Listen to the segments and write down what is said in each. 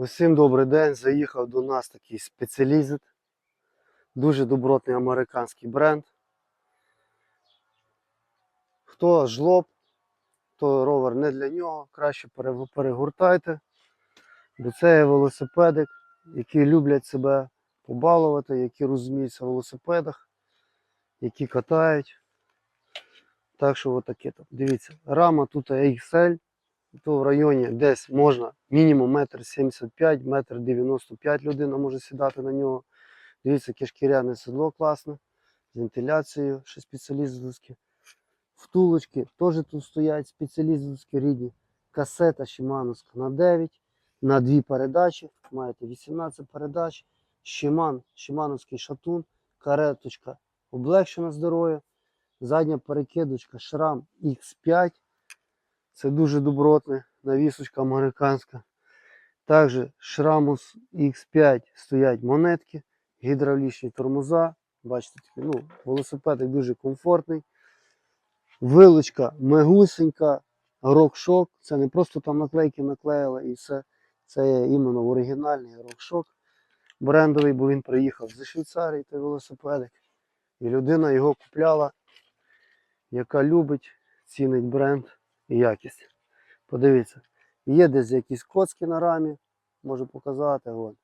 Усім добрий день. Заїхав до нас такий спеціалізит. Дуже добротний американський бренд. Хто жлоб, то ровер не для нього. Краще пере- перегортайте. Бо це є велосипедик, які люблять себе побалувати, які розуміються в велосипедах, які катають. Так що отаке там. Дивіться, рама тут XL, то в районі десь можна мінімум метр 75, метр 95 людина може сідати на нього. Дивіться, яке шкіряне седло класне, з вентиляцією, ще спеціалістське. Втулочки теж тут стоять спеціалістські рідні. Касета Шимановська на 9, на 2 передачі. Маєте 18 передач. Шиман, Шимановський шатун, кареточка облегшена здоров'я. Задня перекидочка Шрам X5. Це дуже добротне, навісочка американська. Також Шрамус X5 стоять монетки, гідравлічні тормоза. Бачите, такі, ну, велосипедик дуже комфортний. Вилочка мегусенька, рокшок. Це не просто там наклейки наклеїли і все. Це є іменно оригінальний рокшок. Брендовий, бо він приїхав зі Швейцарії, той велосипедик. І людина його купляла, яка любить, цінить бренд і якість. Подивіться, є десь якісь коцки на рамі, можу показати. От.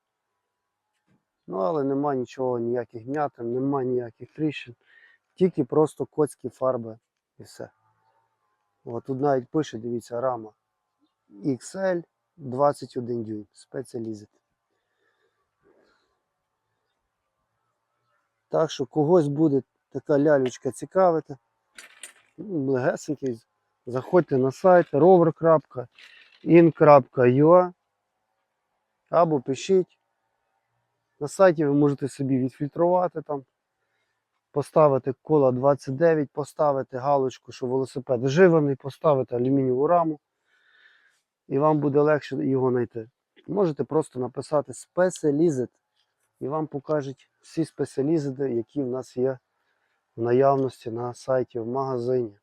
Ну, але нема нічого, ніяких м'ятин, нема ніяких тріщин. Тільки просто коцькі фарби і все. От тут навіть пише, дивіться, рама XL 21 дюйм, спеціалізит. Так що когось буде така лялючка цікавити. ну, Легесенький. Заходьте на сайт rover.in.ua або пишіть. На сайті ви можете собі відфільтрувати там, поставити кола 29, поставити галочку, що велосипед вживаний, поставити алюмінієву раму, і вам буде легше його знайти. Можете просто написати спеціалізит, і вам покажуть всі спеціалізити, які в нас є в наявності на сайті в магазині.